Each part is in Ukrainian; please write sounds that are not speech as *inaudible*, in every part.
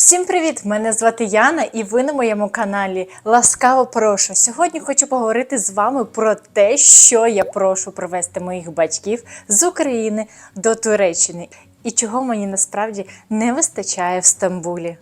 Всім привіт! Мене звати Яна, і ви на моєму каналі Ласкаво прошу. Сьогодні хочу поговорити з вами про те, що я прошу привезти моїх батьків з України до Туреччини і чого мені насправді не вистачає в Стамбулі.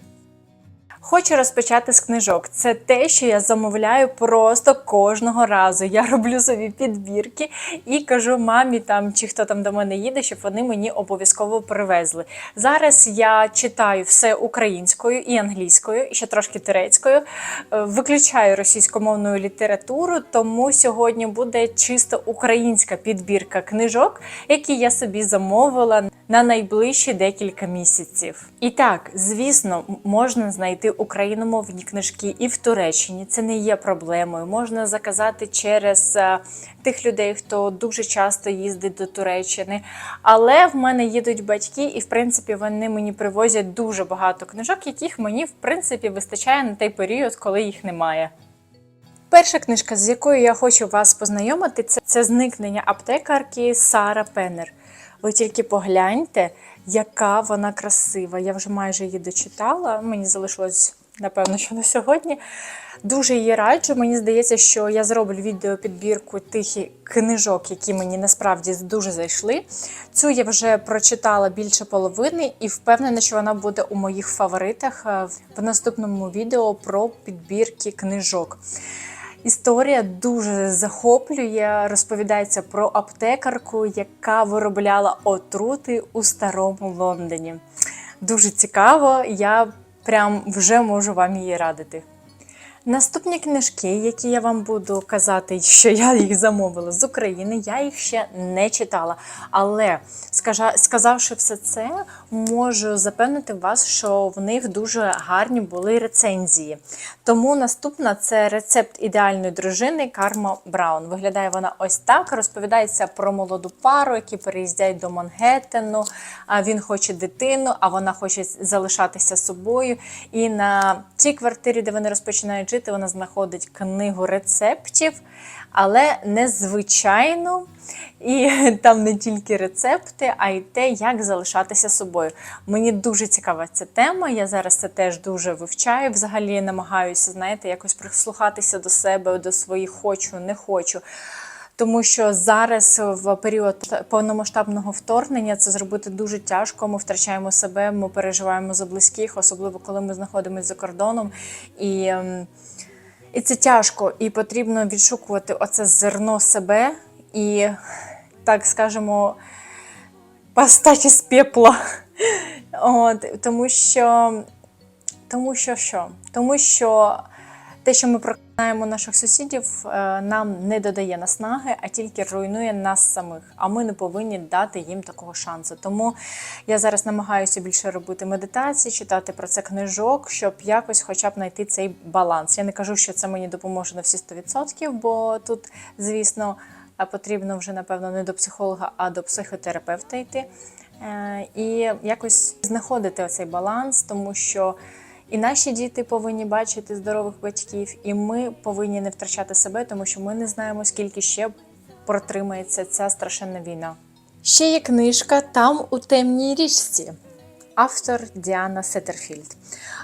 Хочу розпочати з книжок. Це те, що я замовляю просто кожного разу. Я роблю собі підбірки і кажу мамі там чи хто там до мене їде, щоб вони мені обов'язково привезли. Зараз я читаю все українською і англійською, і ще трошки турецькою. Е, Виключаю російськомовну літературу, тому сьогодні буде чисто українська підбірка книжок, які я собі замовила на найближчі декілька місяців. І так, звісно, можна знайти україномовні книжки і в Туреччині. Це не є проблемою. Можна заказати через е, тих людей, хто дуже часто їздить до Туреччини. Але в мене їдуть батьки, і в принципі вони мені привозять дуже багато книжок, яких мені в принципі вистачає на той період, коли їх немає. Перша книжка, з якою я хочу вас познайомити, це, це зникнення аптекарки Сара Пеннер. Ви тільки погляньте, яка вона красива. Я вже майже її дочитала. Мені залишилось, напевно, що на сьогодні. Дуже її раджу. Мені здається, що я зроблю відеопідбірку тих книжок, які мені насправді дуже зайшли. Цю я вже прочитала більше половини і впевнена, що вона буде у моїх фаворитах е, в наступному відео про підбірки книжок. Історія дуже захоплює. Розповідається про аптекарку, яка виробляла отрути у старому Лондоні. Дуже цікаво, я прям вже можу вам її радити. Наступні книжки, які я вам буду казати, *laughs* що я їх замовила з України, я їх ще не читала. Але сказавши все це, можу запевнити вас, що в них дуже гарні були рецензії. Тому наступна це рецепт ідеальної дружини Карма Браун. Виглядає вона ось так. Розповідається про молоду пару, які переїздять до Мангеттену. Він хоче дитину, а вона хоче залишатися собою. І на цій квартирі, де вони розпочинають жити, вона знаходить книгу рецептів, але незвичайно. І *laughs* там не тільки рецепти, а й те, як залишатися собою. Мені дуже цікава ця тема. Я зараз це теж дуже вивчаю. Взагалі намагаюся, знаєте, якось прислухатися до себе, до своїх хочу, не хочу. Тому що зараз в період повномасштабного вторгнення це зробити дуже тяжко. Ми втрачаємо себе, ми переживаємо за близьких, особливо коли ми знаходимося за кордоном. І, ем, і це тяжко, і потрібно відшукувати оце зерно себе і, так скажемо, постати з пепла. *laughs* От, тому що, тому що що? Тому що те, що ми проклинаємо наших сусідів, е, нам не додає наснаги, а тільки руйнує нас самих. А ми не повинні дати їм такого шансу. Тому я зараз намагаюся більше робити медитації, читати про це книжок, щоб якось, хоча б знайти цей баланс. Я не кажу, що це мені допоможе на всі 100%, бо тут, звісно, потрібно вже напевно не до психолога, а до психотерапевта йти. Е, І якось знаходити оцей баланс, тому що і наші діти повинні бачити здорових батьків, і ми повинні не втрачати себе, тому що ми не знаємо, скільки ще протримається ця страшенна війна. Ще є книжка Там у темній річці. Автор Діана Сеттерфільд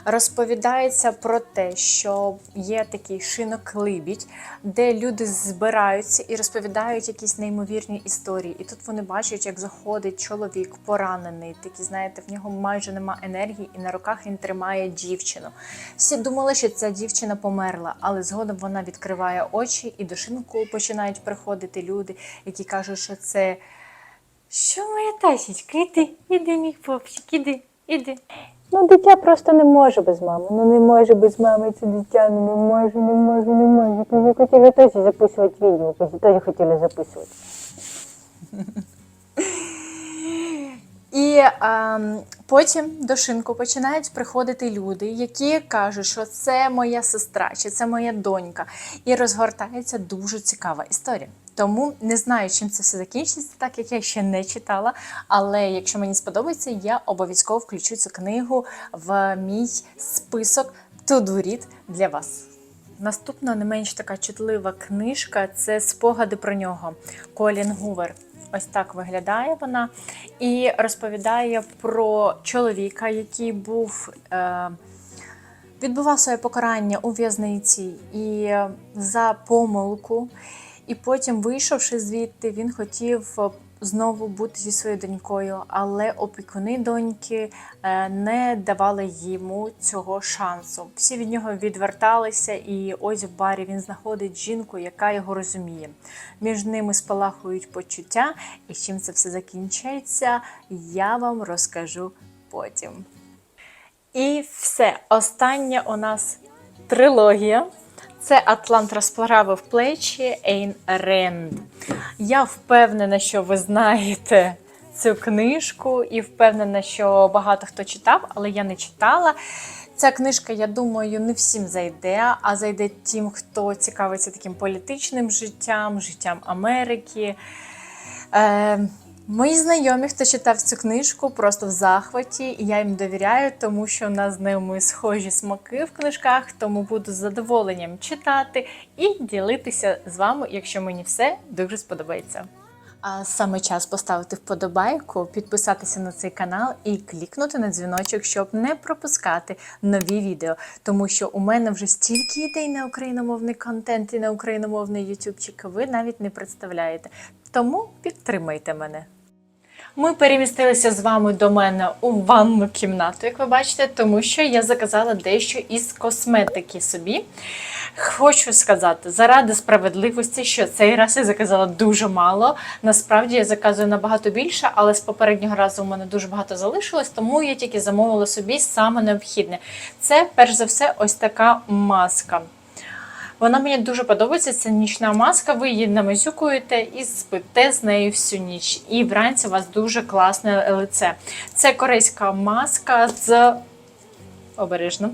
розповідається про те, що є такий шинок Либідь, де люди збираються і розповідають якісь неймовірні історії. І тут вони бачать, як заходить чоловік поранений. Такий, знаєте, в нього майже нема енергії, і на руках він тримає дівчину. Всі думали, що ця дівчина померла, але згодом вона відкриває очі, і до шинку починають приходити люди, які кажуть, що це. Що моя тасічка? Іди, іди, мій попчик, іди, іди. Ну, дитя просто не може без мами. Ну не може без мами це дитя, ну не може, не може, не може. Кажу, хотіли теж записувати відео, кажу, теж хотіли записувати. І ем, потім до шинку починають приходити люди, які кажуть, що це моя сестра чи це моя донька. І розгортається дуже цікава історія. Тому не знаю, чим це все закінчиться, так як я ще не читала. Але якщо мені сподобається, я обов'язково включу цю книгу в мій список to-do для вас. Наступна не менш така чутлива книжка це спогади про нього. Колін Гувер. Ось так виглядає вона. І розповідає про чоловіка, який був. Е, відбував своє покарання у в'язниці і е, за помилку. І потім, вийшовши звідти, він хотів е, знову бути зі своєю донькою, але опікуни доньки е, не давали йому цього шансу. Всі від нього відверталися, і ось в барі він знаходить жінку, яка його розуміє. Між ними спалахують почуття, і чим це все закінчиться, я вам розкажу потім. І все. Остання у нас трилогія. Це Атлант розправив плечі Ейн Ренд. Я впевнена, що ви знаєте цю книжку, і впевнена, що багато хто читав, але я не читала. Ця книжка, я думаю, не всім зайде, а зайде тим, хто цікавиться таким політичним життям, життям Америки. Е, Мої знайомі, хто читав цю книжку, просто в захваті, і я їм довіряю, тому що в нас з ними схожі смаки в книжках, тому буду з задоволенням читати і ділитися з вами, якщо мені все дуже сподобається. А саме час поставити вподобайку, підписатися на цей канал і клікнути на дзвіночок, щоб не пропускати нові відео. Тому що у мене вже стільки ідей на україномовний контент і на україномовний ютубчик, ви навіть не представляєте. Тому підтримайте мене. Ми перемістилися з вами до мене у ванну кімнату, як ви бачите, тому що я заказала дещо із косметики собі. Хочу сказати, заради справедливості, що цей раз я заказала дуже мало. Насправді я заказую набагато більше, але з попереднього разу у мене дуже багато залишилось, тому я тільки замовила собі саме необхідне. Це, перш за все, ось така маска. Вона мені дуже подобається. Це нічна маска. Ви її намазюкуєте і спите з нею всю ніч. І вранці у вас дуже класне лице. Це корейська маска з обережно,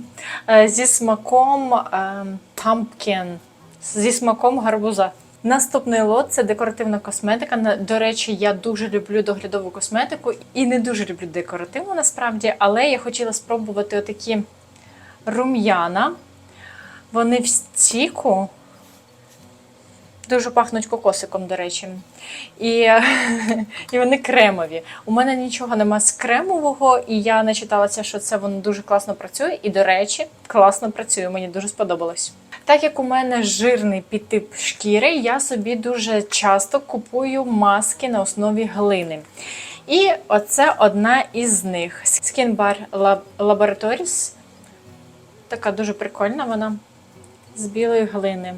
е, зі смаком е, pumpkin, зі смаком гарбуза. Наступний лот це декоративна косметика. До речі, я дуже люблю доглядову косметику і не дуже люблю декоративну насправді, але я хотіла спробувати отакі рум'яна. Вони в стіку. Дуже пахнуть кокосиком, до речі. І, *laughs* і вони кремові. У мене нічого нема з кремового, і я начиталася, що це воно дуже класно працює. І, до речі, класно працює. Мені дуже сподобалось. Так як у мене жирний підтип шкіри, я собі дуже часто купую маски на основі глини. І оце одна із них. Skin Bar Laboratories. Така дуже прикольна вона з білої глини.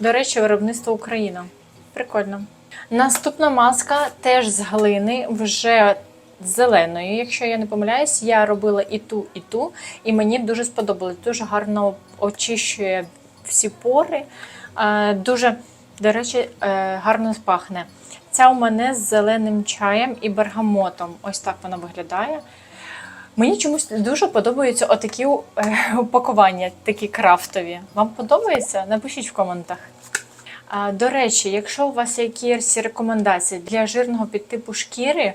До речі, виробництво Україна. Прикольно. Наступна маска теж з глини, вже зеленої, якщо я не помиляюсь. Я робила і ту, і ту, і мені дуже сподобалось. Дуже гарно очищує всі пори. Е, Дуже, до речі, е, гарно пахне. Ця у мене з зеленим чаєм і бергамотом. Ось так вона виглядає. Мені чомусь дуже подобаються отакі е, *laughs* упакування, такі крафтові. Вам подобається? Напишіть в коментах. А, до речі, якщо у вас є якісь рекомендації для жирного підтипу шкіри,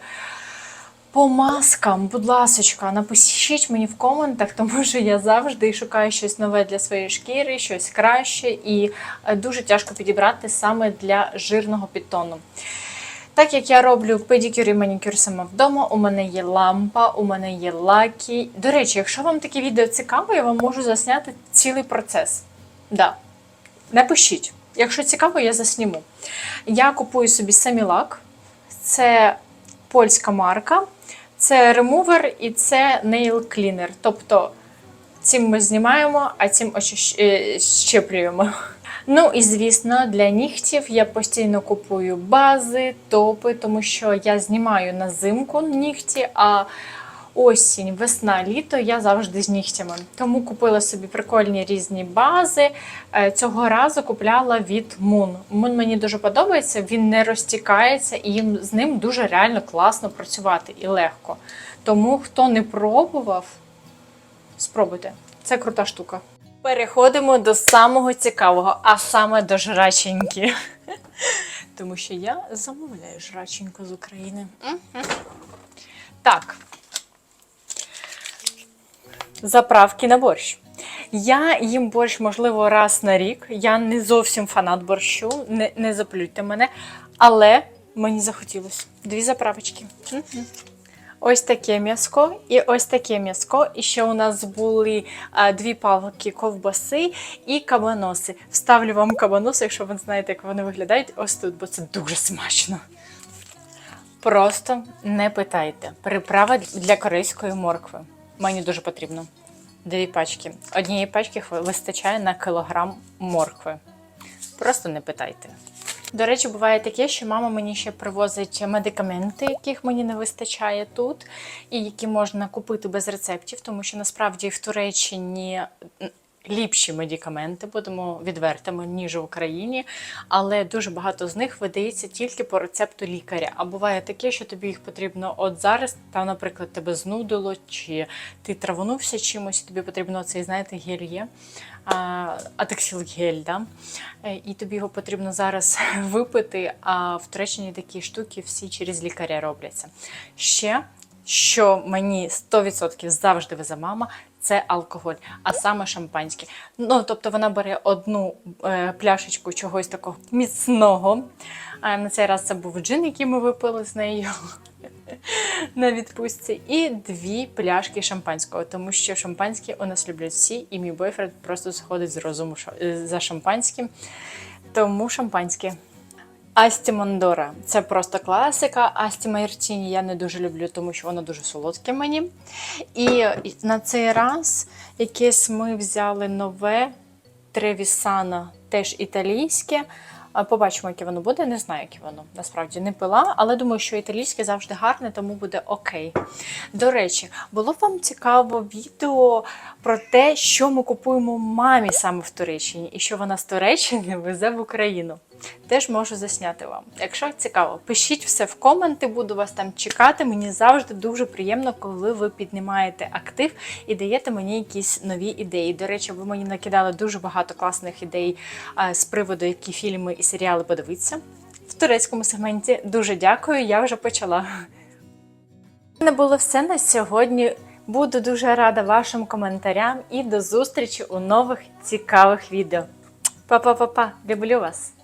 по маскам, будь ласочка, напишіть мені в коментах, *laughs* тому що я завжди шукаю щось нове для своєї шкіри, щось краще, і е, дуже тяжко підібрати саме для жирного підтону. Так як я роблю педикюр і манікюр сама вдома, у мене є лампа, у мене є лаки. До речі, якщо вам таке відео цікаво, я вам можу засняти цілий процес. Да. Напишіть. Якщо цікаво, я засніму. Я купую собі семілак. Це польська марка, це ремувер і це nail cleaner. Тобто цим ми знімаємо, а цим очищ... е, щеплюємо. Ну і звісно, для нігтів я постійно купую бази, топи, тому що я знімаю на зимку нігті, а осінь, весна, літо я завжди з нігтями. Тому купила собі прикольні різні бази. Е, Цього разу купляла від Moon. Moon мені дуже подобається, він не розтікається і з ним дуже реально класно працювати і легко. Тому хто не пробував, спробуйте. Це крута штука. Переходимо до самого цікавого, а саме до жраченьки. *laughs* Тому що я замовляю жраченьку з України. Так. Заправки на борщ. Я їм борщ, можливо, раз на рік. Я не зовсім фанат борщу, не, не заплюйте мене. Але Мені захотілося. Дві заправочки. Ось таке м'яско і ось таке м'яско. І ще у нас були а, дві палки ковбаси і кабаноси. Вставлю вам кабаноси, якщо ви знаєте, як вони виглядають, ось тут, бо це дуже смачно. Просто не питайте. Приправа для корейської моркви. Мені дуже потрібно. Дві пачки. Однієї пачки вистачає на кілограм моркви. Просто не питайте. До речі, буває таке, що мама мені ще привозить медикаменти, яких мені не вистачає тут, і які можна купити без рецептів, тому що насправді в Туреччині ліпші медикаменти, будемо відвертими, ніж в Україні, але дуже багато з них видається тільки по рецепту лікаря. А буває таке, що тобі їх потрібно от зараз, там, наприклад, тебе знудило, чи ти травонувся чимось, тобі потрібно цей, знаєте, гель є. Атексілгель, да? Е, і тобі його потрібно зараз *laughs* випити. А в Туреччині такі штуки всі через лікаря робляться. Ще, що мені 100% завжди везе мама, це алкоголь, а саме шампанське. Ну, тобто вона бере одну е, пляшечку чогось такого міцного. А на цей раз це був джин, який ми випили з нею *laughs* на відпустці, і дві пляшки шампанського, тому що шампанське у нас люблять всі, і мій бойфренд просто сходить з розуму е, за шампанським. Тому шампанське. Асті Мондора це просто класика. Асті Мартіні я не дуже люблю, тому що воно дуже солодке мені. І на цей раз якесь ми взяли нове Тревісано, теж італійське. Побачимо, яке воно буде. Не знаю, яке воно насправді не пила, але думаю, що італійське завжди гарне, тому буде окей. До речі, було б вам цікаво відео про те, що ми купуємо мамі саме в Туреччині, і що вона з Туреччини везе в Україну. Теж можу засняти вам. Якщо цікаво, пишіть все в коменти, буду вас там чекати. Мені завжди дуже приємно, коли ви піднімаєте актив і даєте мені якісь нові ідеї. До речі, ви мені накидали дуже багато класних ідей з приводу, які фільми і серіали подивитися в турецькому сегменті. Дуже дякую, я вже почала. У мене було все на сьогодні. Буду дуже рада вашим коментарям і до зустрічі у нових цікавих відео. Па-па-па-па, люблю вас!